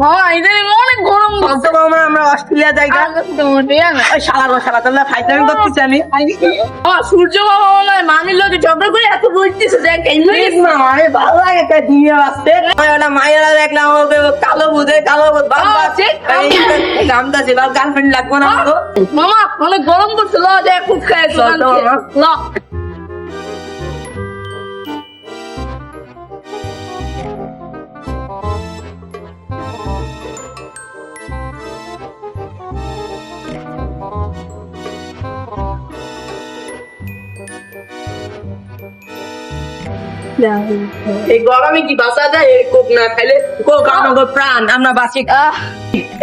মামা ইদানিং অনেক গরম বলতো মামা আমরা অস্ট্রেলিয়া যাই গা। ওই শালা গো শালা তোমরা ফাইটামি করতেছি আমি। আমার সূর্য মামা মনে হয় মামির লোকে ঝগড়া করে এত বুঝতেছে দেখ এই প্লিজ মামা আমি ভালো লাগে তাই দিয়ে আসতে আমি ওটা মায়েরা দেখলাম ওকে কালো বুঝে কালো বুঝ বাবা আছে। গামটা ছিল গার্লফ্রেন্ড লাগবো না মামা অনেক গরম করছে ল দেখ খুব খায় চল ল। এই গরমে কি বাঁচা যায়? এই কোক না খাইলে কোক আমাকে প্রাণ আমরা বাঁচি।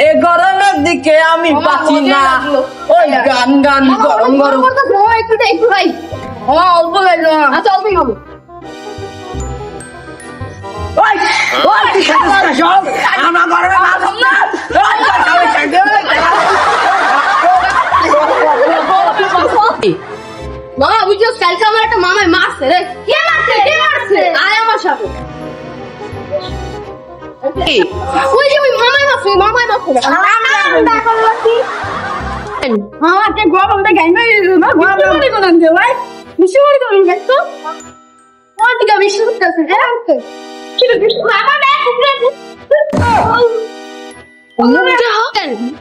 এই গরমের দিকে আমি বাঁচি না। ওই গান গান গরম গরম। একটু একটু ভাই। অল্প লাগল আচ্ছা অল্পই হবে আমরা গরমে বাঁচব না। মামা বুঝছ কালকে আমার একটা মামায় মারছে রে। কে মারছে মারছে আয় আমার সাথে। ওই। যে ওই মামায় মারছে ওই মামায় মারছে মামা কে? গরমটা না না। গরম করে কোন দে ভাই। বিশু করে কোন গেছো কোন দিকে বিশু করতেছে রে আনতে কি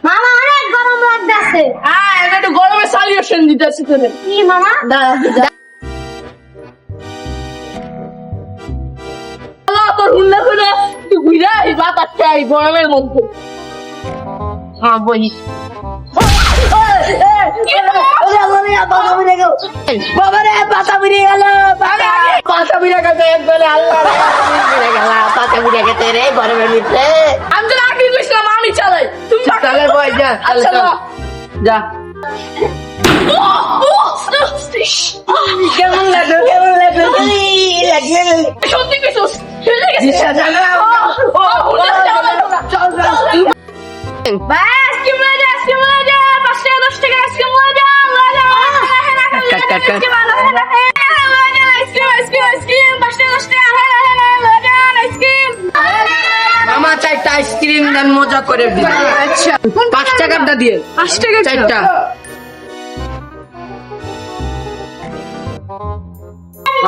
মামা অনেক গরম লাগতেছে আয় এটা একটু গরমের সলিউশন দিতেছি তোরে। কি মামা? দাঁড়া। তোর হুন্ডা করে তুই ঘুরে বাতাস চাই গরমের মধ্যে হ্যাঁ বলি আমি চালাই তুমি যা আচ্ছা কেমন লাগল কেমন লাগল সত্যি কিছু মামা চারটা আইসক্রিম দেন মজা করে দিন। আচ্ছা। পাঁচ টাকারটা দিয়ে। পাঁচ টাকা চারটা।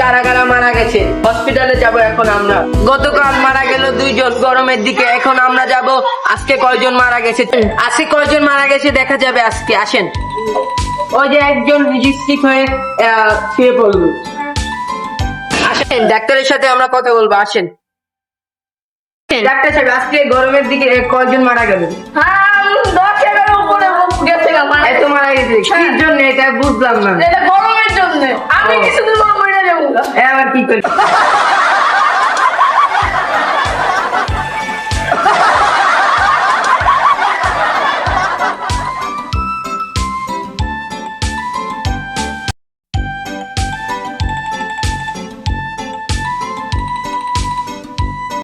কারা কারা মারা গেছে। হসপিটালে যাব এখন আমরা। গতকাল মারা গেল দুইজন গরমের দিকে। এখন আমরা যাব আজকে কয়জন মারা গেছে? আজকে কয়জন মারা গেছে দেখা যাবে আজকে। আসেন। ওই যে একজন রিজিস্ট্রিক হয়ে শুয়ে পড়ল। আসেন ডাক্তারের সাথে আমরা কথা বলব। আসেন। ডাক্তার সাহেব আজকে গরমের দিকে কয়জন মারা গেল? আমার এত মারা গেছে। কি জন্য এটা বুঝলাম না। এটা গরমের জন্য। আমি কিছুদিন আবার কি করি